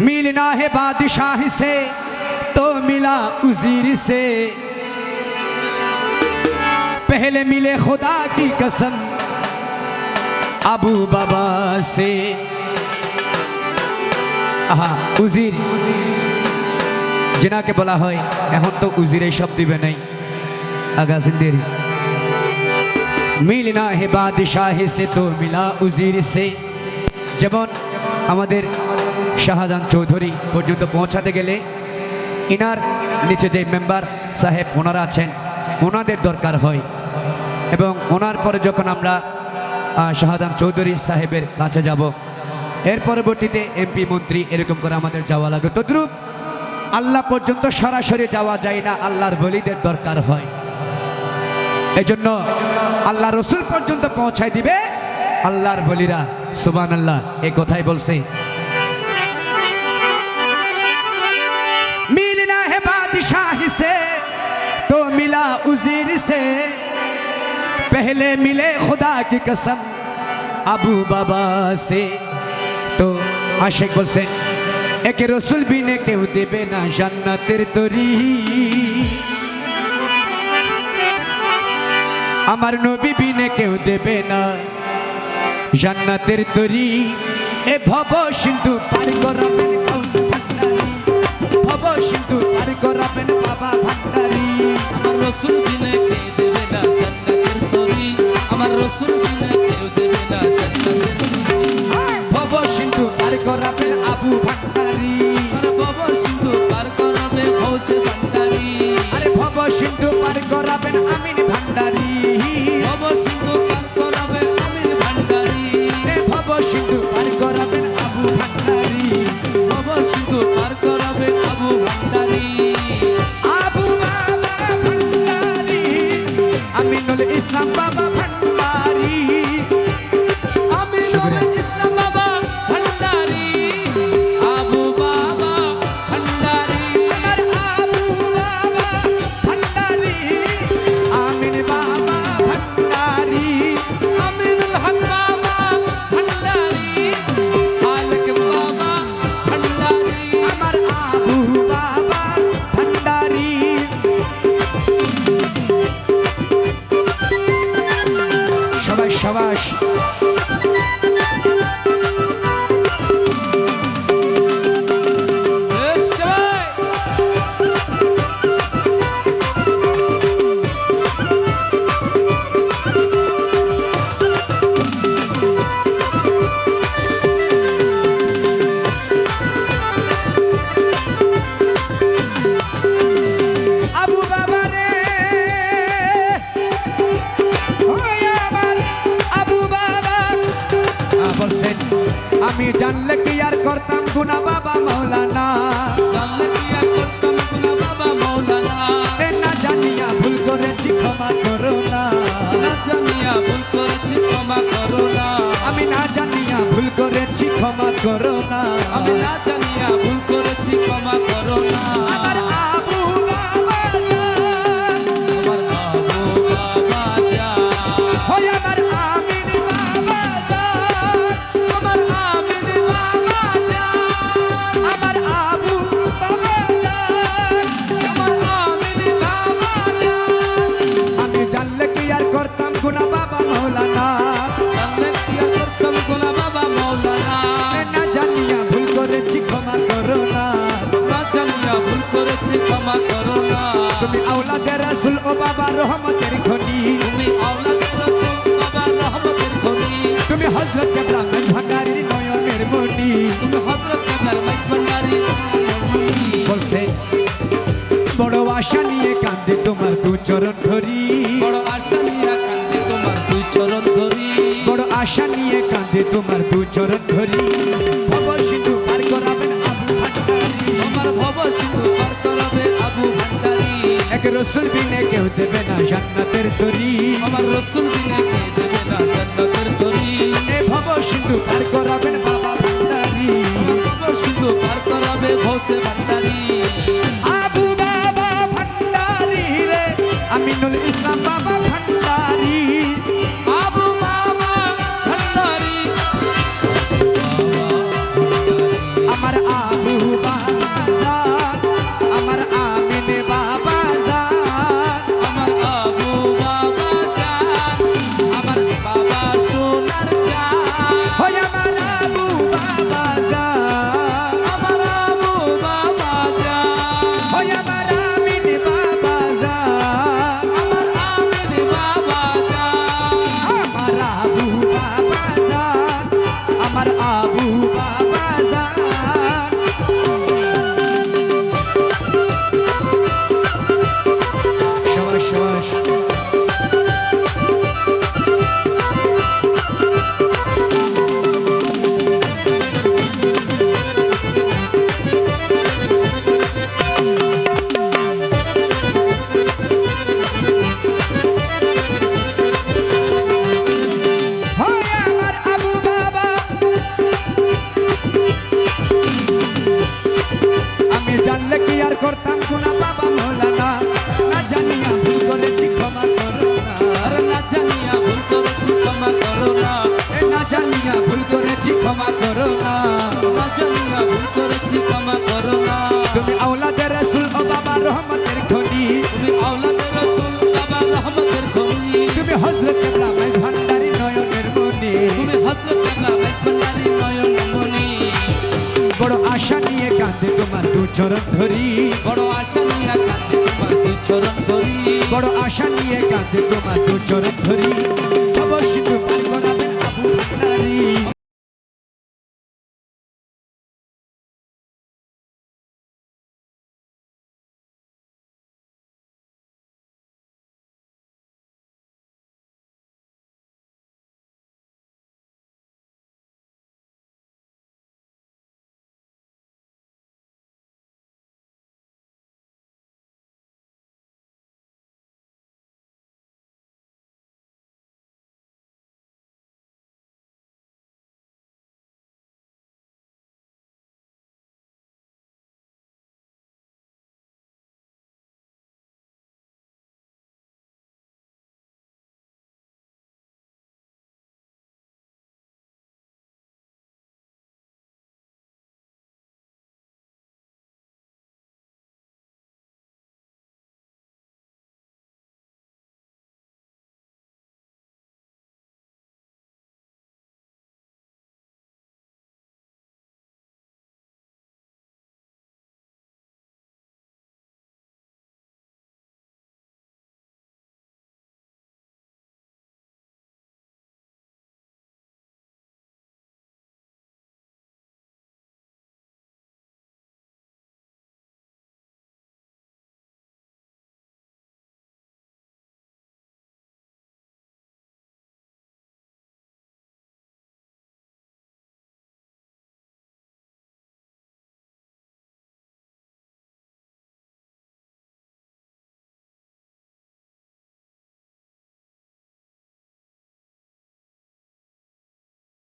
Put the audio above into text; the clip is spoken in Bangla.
मिलना है बादशाह से तो मिला उजीर से पहले मिले खुदा की कसम আবু বাবা সে আহা উজির যেনাকে বলা হয় এখন তো উজির এই শব্দ দিবে নাই আগা সিন্দের মিলনা হে বাদশাহ সে তো মিলা উজির সে যেমন আমাদের শাহজাহান চৌধুরী পর্যন্ত পৌঁছাতে গেলে ইনার নিচে যে মেম্বার সাহেব, ওনারা আছেন, ওনাদের দরকার হয়। এবং ওনার পরে যখন আমরা শাহজাহান চৌধুরী সাহেবের কাছে যাব, এর পরবর্তীতে এমপি মন্ত্রী এরকম করে আমাদের যাওয়া লাগে। তদ্রুপ আল্লাহ পর্যন্ত সরাসরি যাওয়া যায় না, আল্লাহর বলিদের দরকার হয়। এজন্য আল্লাহ রসুল পর্যন্ত পৌঁছায় দিবে, আল্লাহর বলিরা সুবান আল্লাহ এই কথাই বলছে। है बादशाह से तो मिला उजीर से पहले मिले खुदा की कसम আবু বাবা সে তো আশেক বলছেন একে রসুল বিনে কেউ দেবে না জান্নাতের তরি আমার নবী বিনে কেউ দেবে না জান্নাতের তরি এ ভব সিন্ধু পার করাবেন কাউসে ভান্ডারি ভব সিন্ধু আর করাবেন বাবা ভান্ডারি। আমার রসুল ইসলাম বাবা। marcha. আমি জানলে কি আর করতাম গুনা বাবা মৌলানা? না জানিয়া ভুল করেছি ক্ষমা করো না জানিয়া ভুল করেছি ক্ষমা করো না আমি না জানিয়া ভুল করেছি ক্ষমা করো না আমি না জানিয়া ভুল করেছি ক্ষমা করো না করেছি ক্ষমা করো না তুমি আওলাদের রাসূল ও বাবা রহমতের খনি। তুমি আওলাদের রাসূল বাবা রহমতের খনি। তুমি হযরত ইব্রাহিম ভাগারির নয়নের মনি তুমি হযরত কাবলার মাইজ বলছে বড় আশা নিয়ে কান্দে তোমার দু চরণ ধরি। বড় আশা নিয়ে কান্দে তোমার দুই চরণ ধরি। বড় আশা নিয়ে কান্দে তোমার দু চরণ ধরি। রসুল বিনে কেউ দেবে না জান্নাতের তরি আমার রসুল বিনে কেউ দেবে না জান্নাতের তরি এ ভব সিন্ধু পার করাবেন বাবা ভান্ডারি ভব সিন্ধু পার করাবে ভোসে ভান্ডারী তুমি তুমি হজরত ইব্রাহিম ভান্ডারি নয়নের মনি তুমি হজরত কাবলা মেসবান্ডারি নয়ন মনি বড় আশা নিয়ে কাঁদে তোমার দু চরণ ধরি। বড় আশা নিয়ে কাঁদে তোমার দুই চরণ ধরি। বড় আশা নিয়ে কাঁদে তোমার দু চরণ ধরি। অবশ্যই তোমার গড়াবেন আবু ভান্ডারি